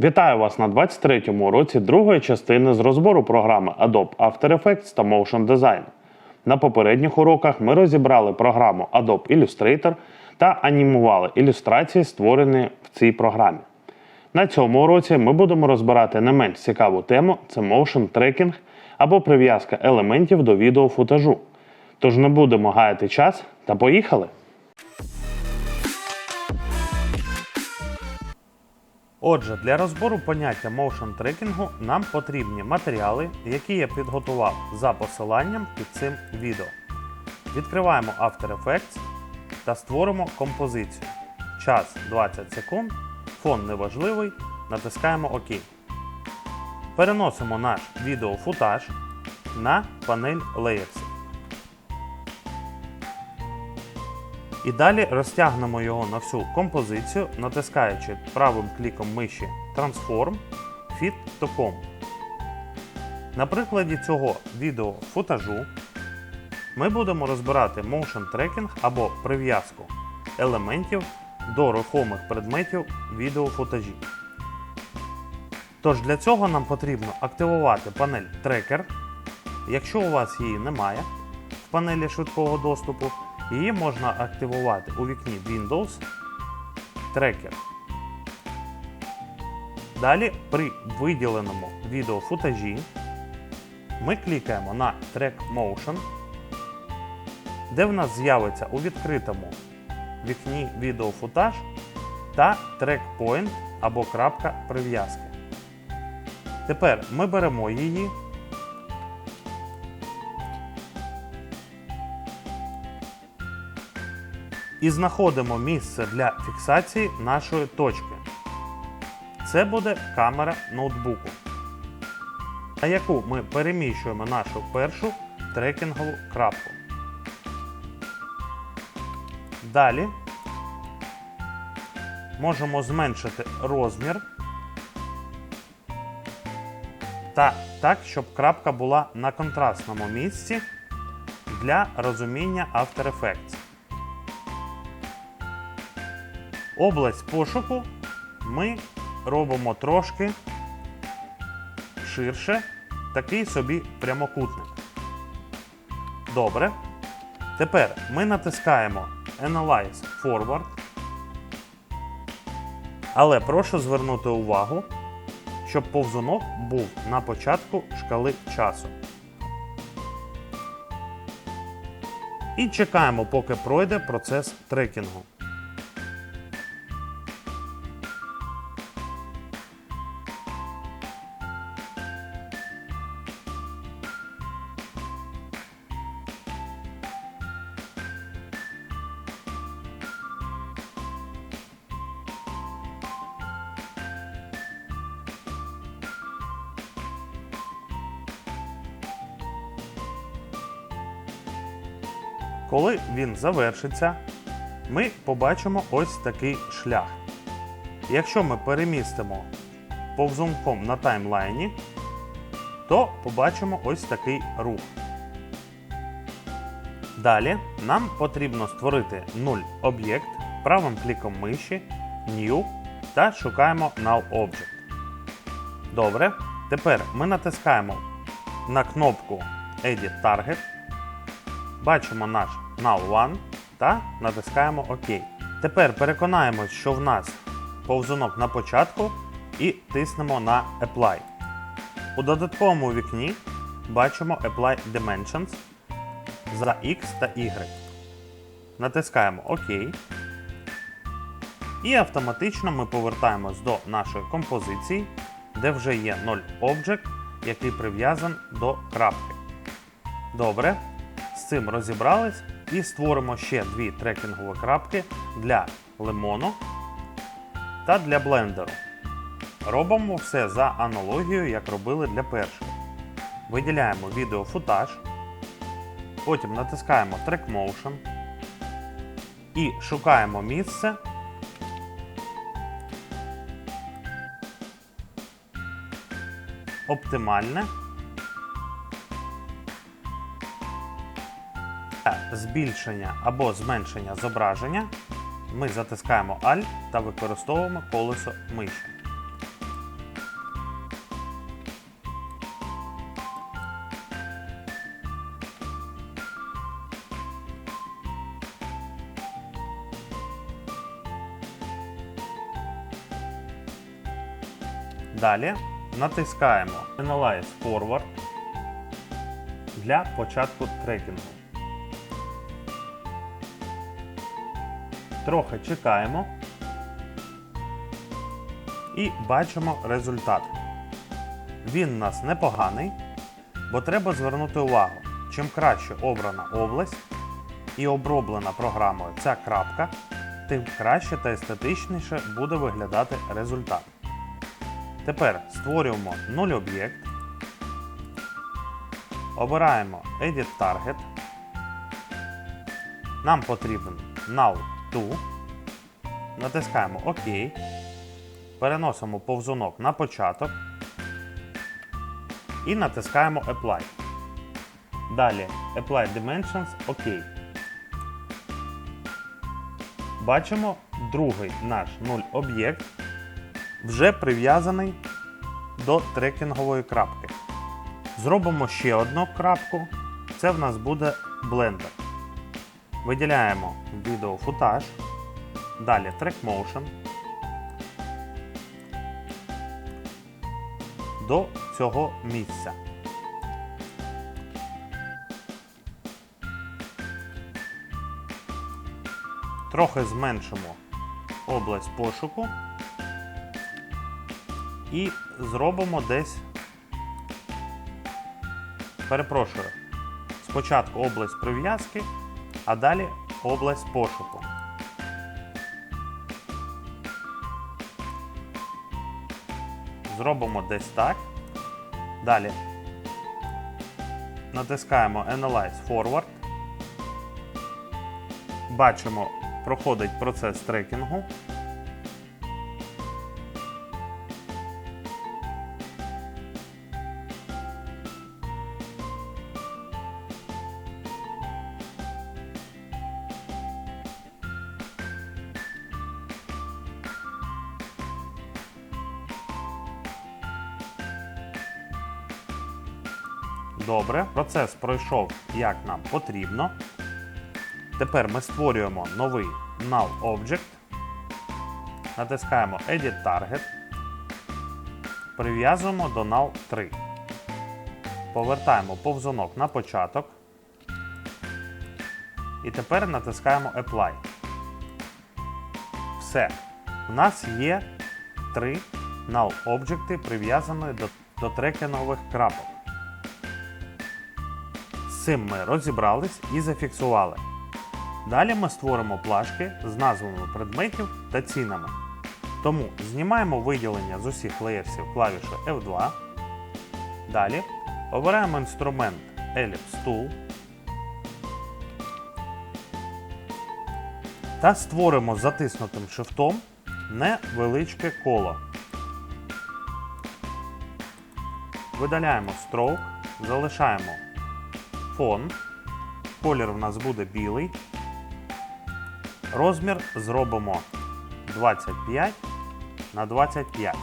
Вітаю вас на 23-му уроці другої частини з розбору програми Adobe After Effects та Motion Design. На попередніх уроках ми розібрали програму Adobe Illustrator та анімували ілюстрації, створені в цій програмі. На цьому уроці ми будемо розбирати не менш цікаву тему це motion tracking або прив'язка елементів до відеофутажу. Тож не будемо гаяти час та поїхали! Отже, для розбору поняття motion трекінгу нам потрібні матеріали, які я підготував за посиланням під цим відео. Відкриваємо After Effects та створимо композицію. Час 20 секунд, фон неважливий, натискаємо ОК. Переносимо наш відеофутаж на панель Layers. І далі розтягнемо його на всю композицію, натискаючи правим кліком миші Transform Fit to Com. На прикладі цього відеофутажу ми будемо розбирати motion tracking або прив'язку елементів до рухомих предметів відеофутажі. Тож для цього нам потрібно активувати панель Tracker. Якщо у вас її немає в панелі швидкого доступу, Її можна активувати у вікні Windows Tracker. Далі при виділеному відеофутажі ми клікаємо на Track Motion, де в нас з'явиться у відкритому вікні відеофутаж та Track Point або крапка прив'язки. Тепер ми беремо її. І знаходимо місце для фіксації нашої точки. Це буде камера ноутбуку, на яку ми переміщуємо нашу першу трекінгову крапку. Далі можемо зменшити розмір та так, щоб крапка була на контрастному місці для розуміння After Effects. Область пошуку ми робимо трошки ширше, такий собі прямокутник. Добре. Тепер ми натискаємо Analyze Forward. Але прошу звернути увагу, щоб повзунок був на початку шкали часу. І чекаємо, поки пройде процес трекінгу. Завершиться, ми побачимо ось такий шлях. Якщо ми перемістимо повзунком на таймлайні, то побачимо ось такий рух. Далі нам потрібно створити 0 об'єкт правим кліком миші New та шукаємо Null Object. Добре. Тепер ми натискаємо на кнопку Edit Target. Бачимо наш Null One та натискаємо ОК. Тепер переконаємось, що в нас повзунок на початку і тиснемо на Apply. У додатковому вікні бачимо Apply Dimensions за X та Y. Натискаємо ОК. І автоматично ми повертаємось до нашої композиції, де вже є 0 Object, який прив'язан до крапки. Добре. З цим розібрались і створимо ще дві трекінгові крапки для лимону та для блендеру. Робимо все за аналогією, як робили для першої. Виділяємо відеофутаж, потім натискаємо Track Motion і шукаємо місце. Оптимальне збільшення або зменшення зображення, ми затискаємо Alt та використовуємо колесо миші. Далі натискаємо Analyze Forward для початку трекінгу. Трохи чекаємо і бачимо результат. Він у нас непоганий, бо треба звернути увагу, чим краще обрана область і оброблена програмою ця крапка, тим краще та естетичніше буде виглядати результат. Тепер створюємо 0 об'єкт, обираємо Edit Target. Нам потрібен Now to. Натискаємо ОК. Переносимо повзунок на початок і натискаємо Apply. Далі Apply Dimensions ОК. Бачимо другий наш 0 об'єкт вже прив'язаний до трекінгової крапки. Зробимо ще одну крапку. Це в нас буде блендер. Виділяємо відеофутаж. Далі Track Motion. До цього місця. Трохи зменшимо область пошуку і зробимо десь. Перепрошую. Спочатку область прив'язки, а далі область пошуку. Зробимо десь так. Далі натискаємо Analyze Forward. Бачимо, проходить процес трекінгу. Добре, процес пройшов як нам потрібно. Тепер ми створюємо новий Null Object. Натискаємо Edit Target. Прив'язуємо до Null 3. Повертаємо повзунок на початок. І тепер натискаємо Apply. Все. У нас є три Null об'єкти, прив'язані до, до трекінгових крапок. Цим ми розібрались і зафіксували. Далі ми створимо плашки з назвами предметів та цінами. Тому знімаємо виділення з усіх леєрсів клавішою F2. Далі обираємо інструмент Ellipse Tool та створимо затиснутим шифтом невеличке коло. Видаляємо stroke, залишаємо фон. Колір в нас буде білий. Розмір зробимо 25 на 25.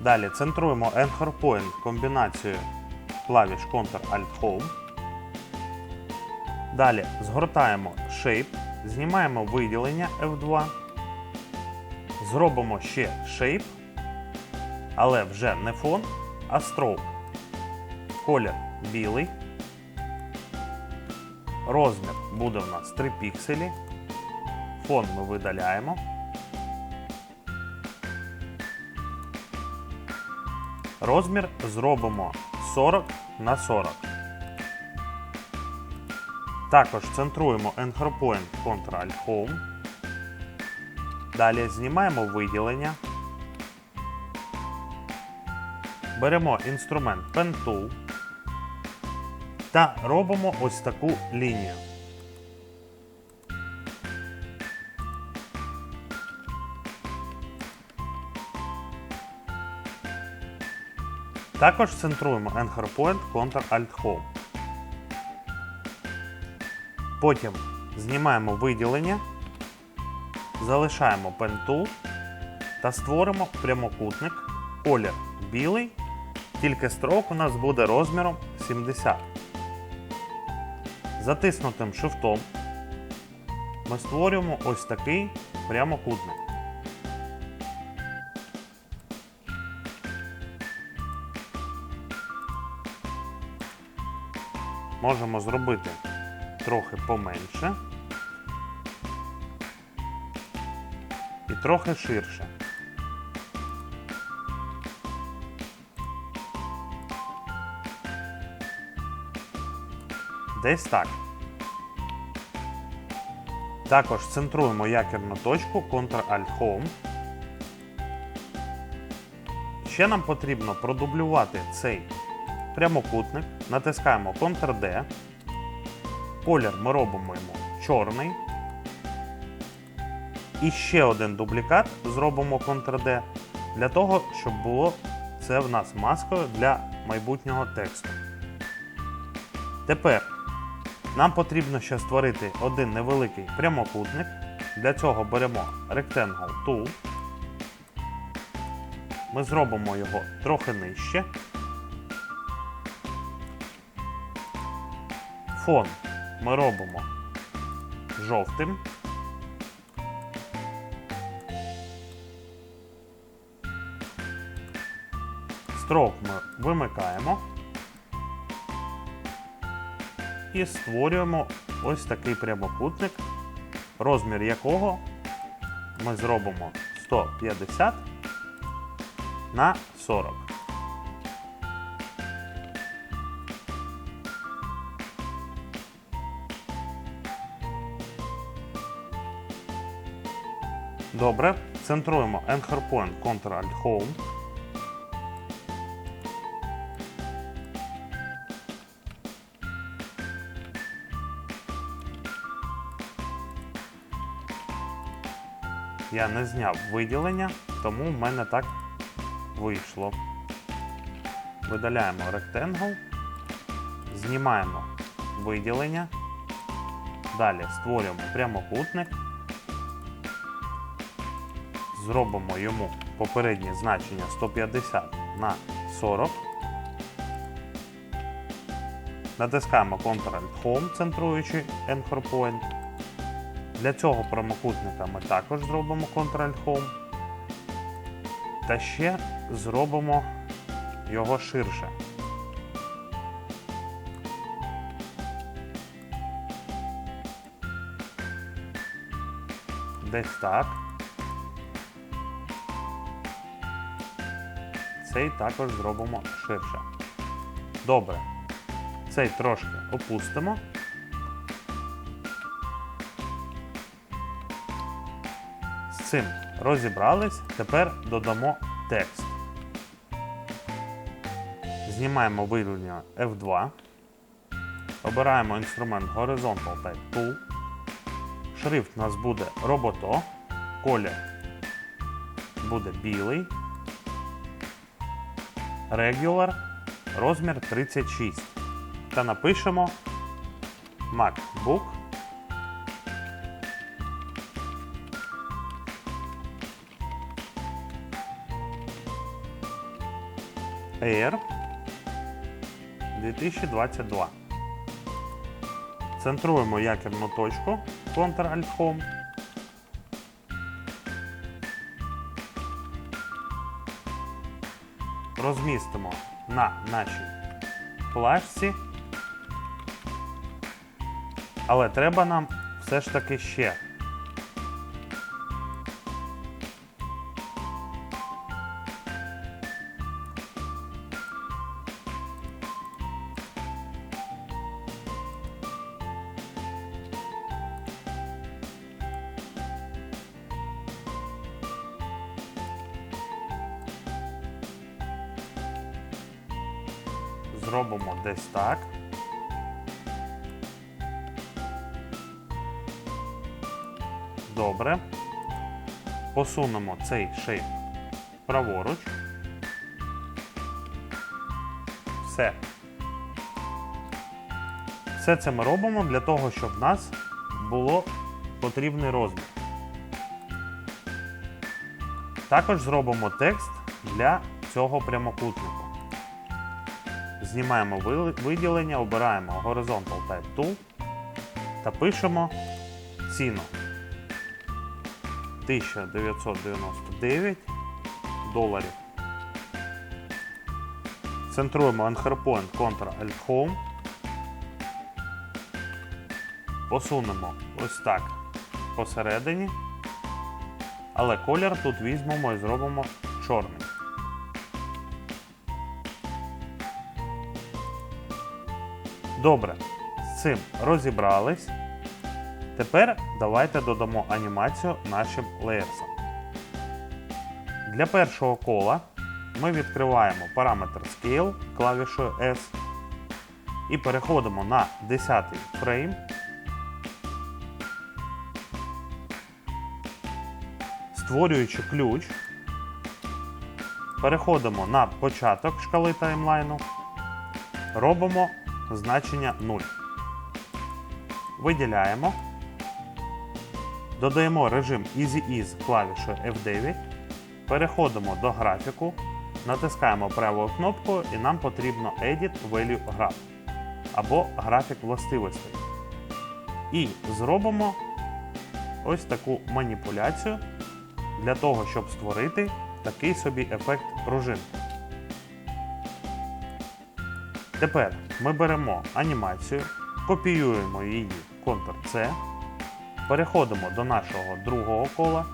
Далі центруємо Anchor Point комбінацією клавіш Ctrl-Alt-Home. Далі згортаємо Shape, знімаємо виділення F2. Зробимо ще Shape, але вже не фон, а Stroke. Колір білий. Розмір буде в нас 3 пікселі. Фон ми видаляємо. Розмір зробимо 40 на 40. Також центруємо Anchor Point Ctrl-Home. Далі знімаємо виділення. Беремо інструмент Pen Tool та робимо ось таку лінію. Також центруємо Anchor Point Ctrl-Alt-Home. Потім знімаємо виділення, залишаємо Pen Tool та створимо прямокутник. Колір білий, тільки строк у нас буде розміром 70. Затиснутим шифтом ми створюємо ось такий прямокутник. Можемо зробити трохи поменше і трохи ширше. Десь так. Також центруємо якірну точку Ctrl-Alt-Home. Ще нам потрібно продублювати цей прямокутник. Натискаємо Ctrl-D. Колір ми робимо йому чорний. І ще один дублікат зробимо Ctrl-D для того, щоб було це в нас маскою для майбутнього тексту. Тепер нам потрібно ще створити один невеликий прямокутник. Для цього беремо Rectangle Tool. Ми зробимо його трохи нижче. Фон ми робимо жовтим. Строк ми вимикаємо і створюємо ось такий прямокутник, розмір якого ми зробимо 150 на 40. Добре, центруємо Anchor Point Ctrl-Home. Я не зняв виділення, тому в мене так вийшло. Видаляємо Rectangle, знімаємо виділення, далі створюємо прямокутник, зробимо йому попереднє значення 150 на 40. Натискаємо Ctrl-Home, центруючи Anchor Point. Для цього прямокутника ми також зробимо Ctrl-Home. Та ще зробимо його ширше. Десь так. Цей також зробимо ширше. Добре. Цей трошки опустимо. Цим розібрались. Тепер додамо текст. Знімаємо виділення F2. Обираємо інструмент Horizontal Type Tool. Шрифт у нас буде Roboto. Колір буде білий. Regular. Розмір 36. Та напишемо MacBook. Air 2022. Центруємо якірну точку Ctrl-Alt-Home. Розмістимо на нашій плашці. Але треба нам все ж таки ще Посунемо цей шейп праворуч. Все. Все це ми робимо для того, щоб в нас було потрібний розмір. Також зробимо текст для цього прямокутнику. Знімаємо виділення, обираємо Horizontal Type Tool та пишемо ціну 1999 доларів. Центруємо Point Ctrl-Alt Home. посунемо ось так посередині. Але колір тут візьмемо і зробимо чорним. Добре, з цим розібрались. Тепер давайте додамо анімацію нашим леєрсам. Для першого кола ми відкриваємо параметр Scale клавішою S і переходимо на 10 фрейм. Створюючи ключ, переходимо на початок шкали таймлайну, робимо значення 0. Виділяємо, додаємо режим Easy Ease клавішою F9, переходимо до графіку, натискаємо правою кнопкою і нам потрібно Edit Value Graph або графік властивостей. І зробимо ось таку маніпуляцію для того, щоб створити такий собі ефект пружинки. Тепер ми беремо анімацію, копіюємо її Ctrl-C, переходимо до нашого другого кола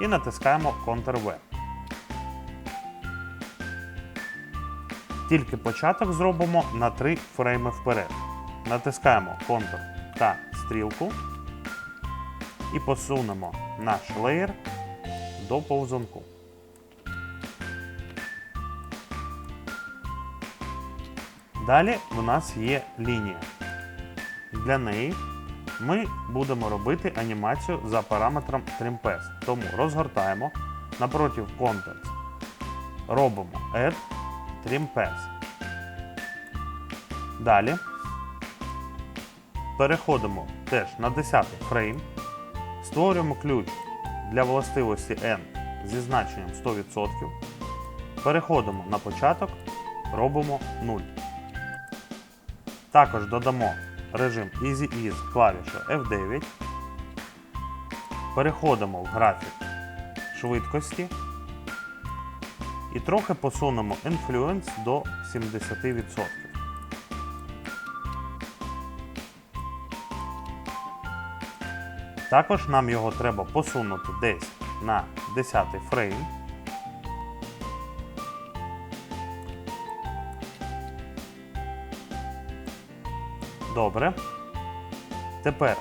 і натискаємо Ctrl-V. Тільки початок зробимо на 3 фрейми вперед. Натискаємо Ctrl та стрілку і посунемо наш леєр до повзунку. Далі в нас є лінія. Для неї ми будемо робити анімацію за параметром TrimPass. Тому розгортаємо напротив Contents. Робимо Add TrimPass. Далі переходимо теж на 10 фрейм. Створюємо ключ для властивості N зі значенням 100%. Переходимо на початок, робимо 0. Також додамо режим Easy Ease клавішу F9. Переходимо в графік швидкості і трохи посунемо Influence до 70%. Також нам його треба посунути десь на 10 фрейм. Добре. Тепер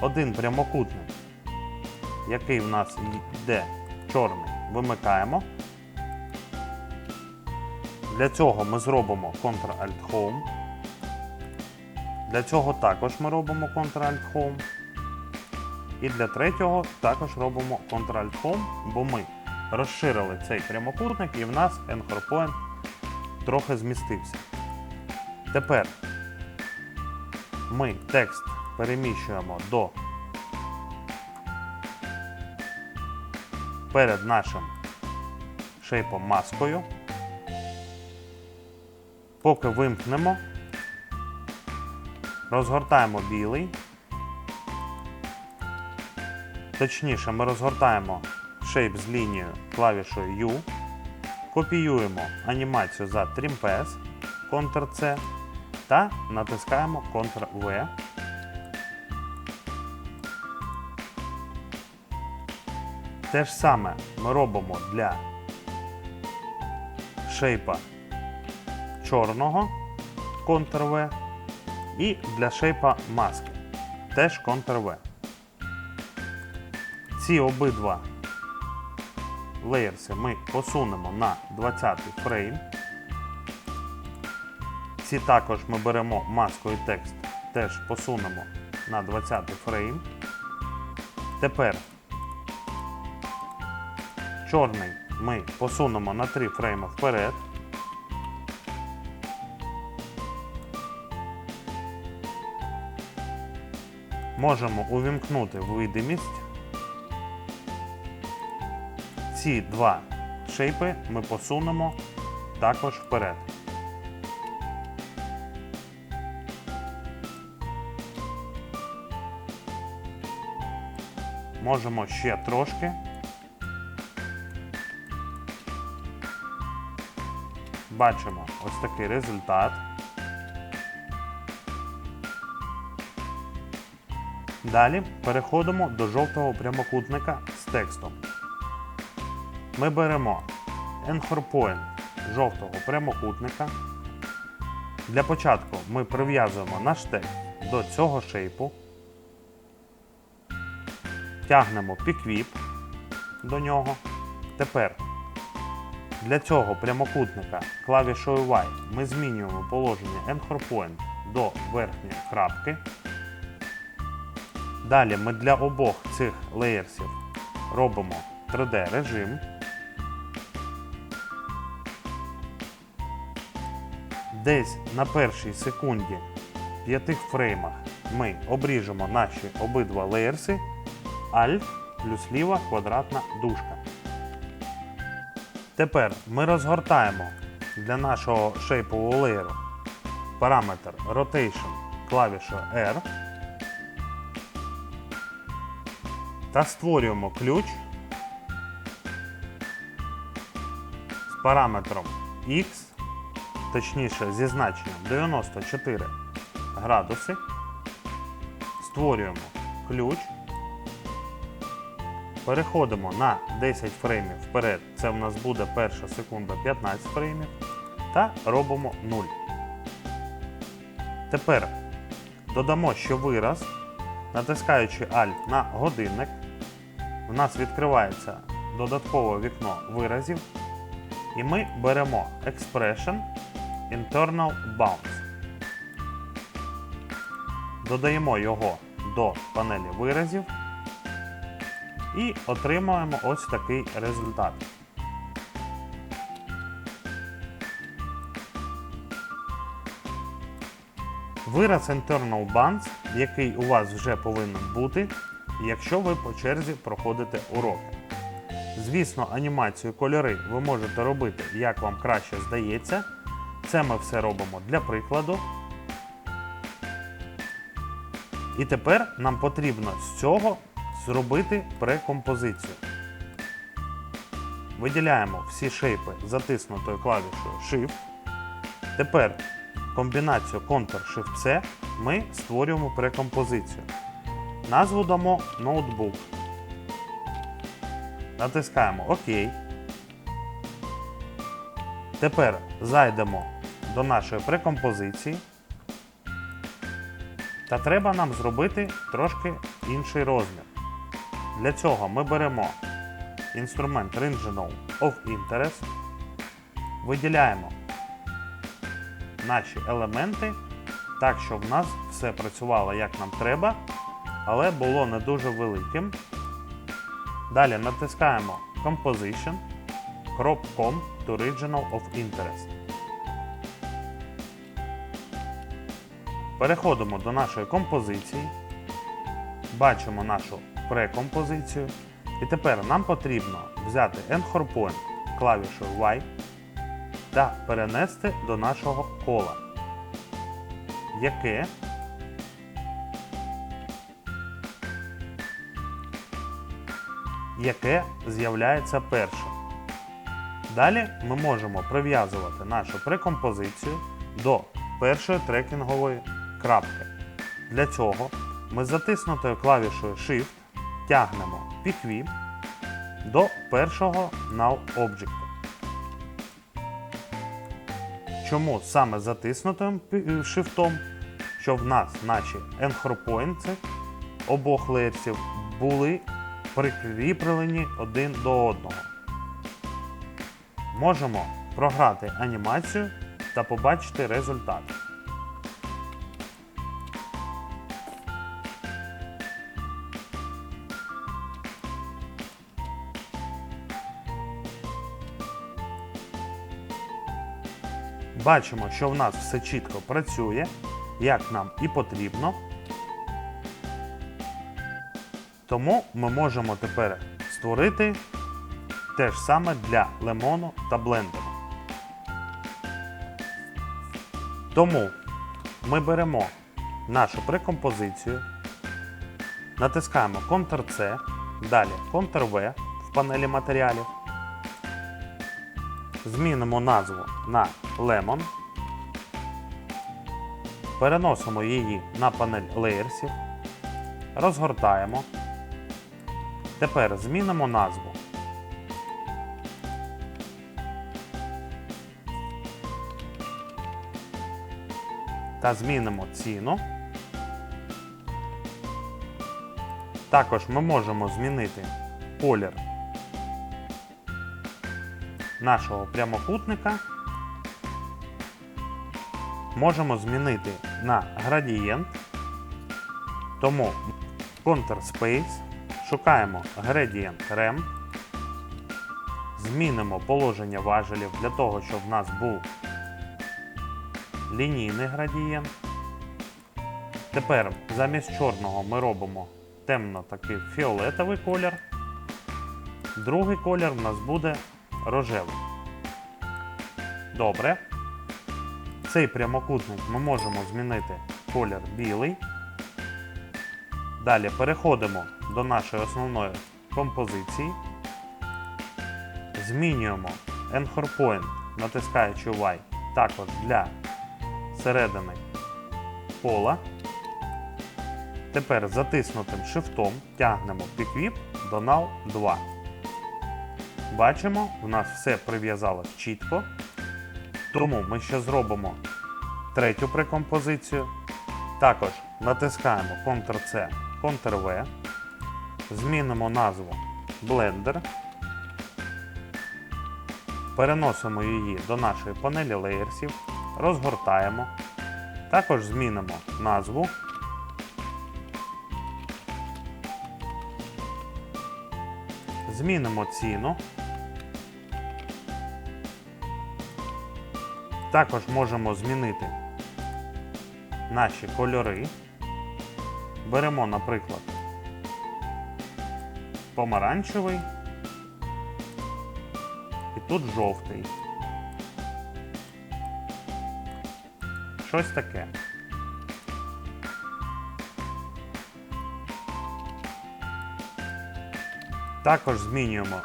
один прямокутник, який в нас йде чорний, вимикаємо. Для цього ми зробимо Ctrl-Alt-Home. Для цього також ми робимо Ctrl-Alt-Home. І для третього також робимо Ctrl-Home, бо ми розширили цей прямокутник і в нас Anchor Point трохи змістився. Тепер ми текст переміщуємо до перед нашим шейпом маскою. Поки вимкнемо, розгортаємо білий. Точніше, ми розгортаємо шейп з лінією клавішою U, копіюємо анімацію за TrimPass, Ctrl-C та натискаємо Ctrl-V. Те ж саме ми робимо для шейпа чорного Ctrl-V і для шейпа маски теж Ctrl-V. Ці обидва леєрси ми посунемо на 20 фрейм. Ці також ми беремо маску і текст, теж посунемо на 20 фрейм. Тепер чорний ми посунемо на 3 фрейми вперед. Можемо увімкнути видимість. Ці два шейпи ми посунемо також вперед. Можемо ще трошки. Бачимо ось такий результат. Далі переходимо до жовтого прямокутника з текстом. Ми беремо Point жовтого прямокутника. Для початку ми прив'язуємо наш текст до цього шейпу. Тягнемо піквіп до нього. Тепер для цього прямокутника клавішою Y ми змінюємо положення Anchor Point до верхньої крапки. Далі ми для обох цих леєрсів робимо 3D режим. Десь на першій секунді в фреймах ми обріжемо наші обидва леєрси Alt плюс ліва квадратна дужка. Тепер ми розгортаємо для нашого шейпового леєру параметр Rotation клавішою R та створюємо ключ з параметром X, точніше зі значенням 94 градуси. Створюємо ключ. Переходимо на 10 фреймів вперед, це в нас буде перша секунда 15 фреймів. Та робимо 0. Тепер додамо ще вираз, натискаючи Alt на годинник. У нас відкривається додаткове вікно виразів. І ми беремо Expression Internal Bounds. Додаємо його до панелі виразів і отримуємо ось такий результат. Вираз Internal Bands, який у вас вже повинен бути, якщо ви по черзі проходите уроки. Звісно, анімацію кольори ви можете робити, як вам краще здається. Це ми все робимо для прикладу. І тепер нам потрібно з цього зробити прекомпозицію. Виділяємо всі шейпи затиснутою клавішою Shift. Тепер комбінацію Ctrl-Shift-C ми створюємо прекомпозицію. Назву дамо ноутбук. Натискаємо ОК. Тепер зайдемо до нашої прекомпозиції. Та треба нам зробити трошки інший розмір. Для цього ми беремо інструмент Regional of Interest, виділяємо наші елементи так, щоб в нас все працювало як нам треба, але було не дуже великим. Далі натискаємо Composition, crop.com to Regional of Interest. Переходимо до нашої композиції, бачимо нашу прекомпозицію. І тепер нам потрібно взяти Anchor Point клавішою Y та перенести до нашого кола, яке яке з'являється першим. Далі ми можемо прив'язувати нашу прекомпозицію до першої трекінгової крапки. Для цього ми з затиснутою клавішою Shift тягнемо пікві до першого Null Object. Чому саме затиснутим пі- шифтом? Щоб в нас наші points обох леєрсів були прикріплені один до одного. Можемо програти анімацію та побачити результат. Бачимо, що в нас все чітко працює, як нам і потрібно. Тому ми можемо тепер створити те ж саме для лимону та блендеру. Тому ми беремо нашу прекомпозицію, натискаємо Ctrl-C, далі Ctrl-V в панелі матеріалів, змінимо назву на Lemon, переносимо її на панель леєрсів, розгортаємо. Тепер змінимо назву. Та змінимо ціну. Також ми можемо змінити колір нашого прямокутника. Можемо змінити на градієнт. Тому Ctrl Space, шукаємо Gradient Rem, змінимо положення важелів для того, щоб в нас був лінійний градієнт. Тепер замість чорного ми робимо темно такий фіолетовий колір. Другий колір в нас буде рожевий. Добре. Цей прямокутник ми можемо змінити колір білий. Далі переходимо до нашої основної композиції. Змінюємо Anchor Point, натискаючи Y, також для середини пола. Тепер затиснутим шифтом тягнемо піквіп до Null 2. Бачимо, в нас все прив'язалось чітко. Тому ми ще зробимо третю прекомпозицію. Також натискаємо Ctrl-C, Ctrl-V, змінимо назву Blender, переносимо її до нашої панелі леєрсів, розгортаємо. Також змінимо назву. Змінимо ціну. Також можемо змінити наші кольори. Беремо, наприклад, помаранчевий і тут жовтий. Щось таке. Також змінюємо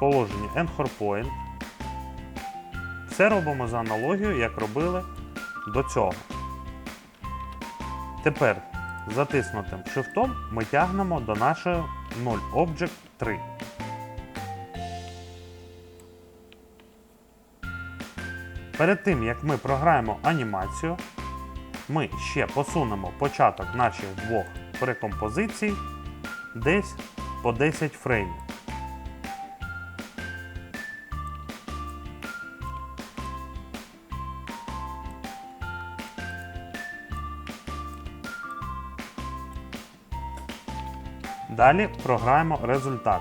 положення Anchor Point. Все робимо за аналогією, як робили до цього. Тепер затиснутим шифтом ми тягнемо до нашої 0 Object 3. Перед тим як ми програємо анімацію, ми ще посунемо початок наших двох прекомпозицій десь по 10 фреймів. Далі програємо результат.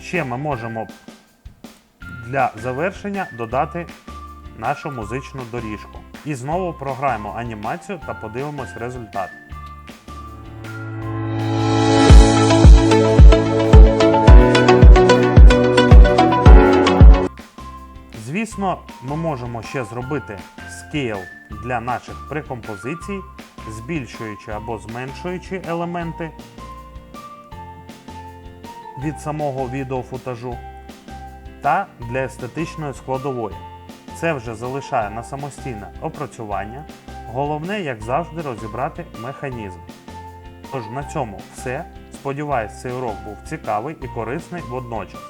Ще ми можемо для завершення додати нашу музичну доріжку. І знову програємо анімацію та подивимось результат. Звісно, ми можемо ще зробити скейл для наших прекомпозицій, збільшуючи або зменшуючи елементи від самого відеофутажу та для естетичної складової. Це вже залишає на самостійне опрацювання. Головне, як завжди, розібрати механізм. Тож на цьому все. Сподіваюсь, цей урок був цікавий і корисний водночас.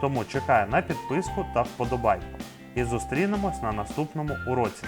Тому чекаю на підписку та вподобайку. І зустрінемось на наступному уроці.